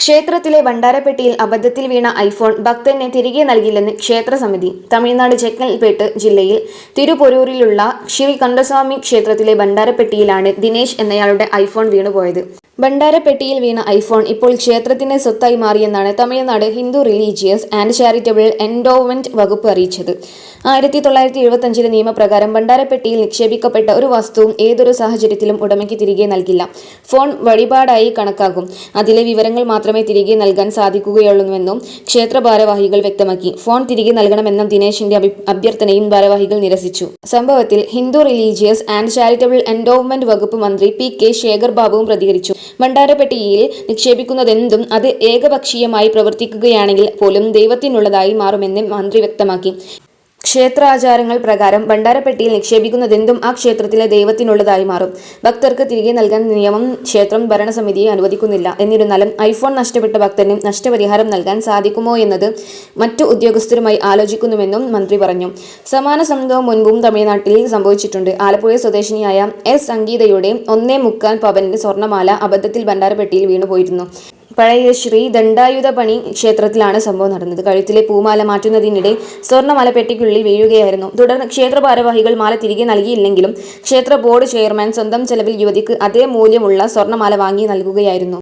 ക്ഷേത്രത്തിലെ ഭണ്ഡാരപ്പെട്ടിയിൽ അബദ്ധത്തിൽ വീണ ഐഫോൺ ഭക്തന് തിരികെ നൽകില്ലെന്ന് ക്ഷേത്ര സമിതി തമിഴ്നാട് ചെക്കൽപേട്ട് ജില്ലയിൽ തിരുപൊരൂരിലുള്ള ശ്രീ കണ്ടസ്വാമി ക്ഷേത്രത്തിലെ ഭണ്ഡാരപ്പെട്ടിയിലാണ് ദിനേശ് എന്നയാളുടെ ഐഫോൺ വീണുപോയത്. ഭണ്ഡാരപ്പെട്ടിയിൽ വീണ ഐഫോൺ ഇപ്പോൾ ക്ഷേത്രത്തിന്റെ സ്വത്തായി മാറിയെന്നാണ് Tamil Nadu Hindu religious and charitable endowment വകുപ്പ് അറിയിച്ചത്. ആയിരത്തി തൊള്ളായിരത്തി എഴുപത്തഞ്ചിലെ നിയമപ്രകാരം ഭണ്ഡാരപ്പെട്ടിയിൽ നിക്ഷേപിക്കപ്പെട്ട ഒരു വസ്തുവും ഏതൊരു സാഹചര്യത്തിലും ഉടമയ്ക്ക് തിരികെ നൽകില്ല. ഫോൺ വഴിപാടായി കണക്കാകും. അതിലെ വിവരങ്ങൾ മാത്രമേ തിരികെ നൽകാൻ സാധിക്കുകയുള്ളൂവെന്നും ക്ഷേത്ര ഭാരവാഹികൾ വ്യക്തമാക്കി. ഫോൺ തിരികെ നൽകണമെന്ന ദിനേശിന്റെ അഭി- അഭ്യർത്ഥനയും ഭാരവാഹികൾ നിരസിച്ചു. സംഭവത്തിൽ Hindu religious and charitable endowment വകുപ്പ് മന്ത്രി പി കെ ശേഖർ ബാബുവും പ്രതികരിച്ചു. ഭണ്ഡാരപ്പെട്ടിയിൽ നിക്ഷേപിക്കുന്നതെന്തും അത് ഏകപക്ഷീയമായി പ്രവർത്തിക്കുകയാണെങ്കിൽ പോലും ദൈവത്തിനുള്ളതായി മാറുമെന്ന് മന്ത്രി വ്യക്തമാക്കി. ക്ഷേത്രാചാരങ്ങൾ പ്രകാരം ഭണ്ഡാരപ്പെട്ടിയിൽ നിക്ഷേപിക്കുന്നതെന്തും ആ ക്ഷേത്രത്തിലെ ദൈവത്തിനുള്ളതായി മാറും. ഭക്തർക്ക് തിരികെ നൽകാൻ നിയമം ക്ഷേത്രം ഭരണസമിതിയെ അനുവദിക്കുന്നില്ല. എന്നിരുന്നാലും ഐഫോൺ നഷ്ടപ്പെട്ട ഭക്തന് നഷ്ടപരിഹാരം നൽകാൻ സാധിക്കുമോ എന്നത് മറ്റു ഉദ്യോഗസ്ഥരുമായി ആലോചിക്കുന്നുവെന്നും മന്ത്രി പറഞ്ഞു. സമാന സംഭവം മുൻപും തമിഴ്നാട്ടിൽ സംഭവിച്ചിട്ടുണ്ട്. ആലപ്പുഴ സ്വദേശിനിയായ എസ് സംഗീതയുടെ ഒന്നേ മുക്കാൽ പവന്റെ സ്വർണമാല അബദ്ധത്തിൽ ഭണ്ഡാരപ്പെട്ടിയിൽ വീണുപോയിരുന്നു. പഴയ ശ്രീ ദണ്ഡായുധപണി ക്ഷേത്രത്തിലാണ് സംഭവം നടന്നത്. കഴുത്തിലെ പൂമാല മാറ്റുന്നതിനിടെ സ്വർണമാല പെട്ടിക്കുള്ളിൽ വീഴുകയായിരുന്നു. തുടർന്ന് ക്ഷേത്ര ഭാരവാഹികൾ മാല തിരികെ നൽകിയില്ലെങ്കിലും ക്ഷേത്ര ബോർഡ് ചെയർമാൻ സ്വന്തം ചെലവിൽ യുവതിക്ക് അതേ മൂല്യമുള്ള സ്വർണമാല വാങ്ങി നൽകുകയായിരുന്നു.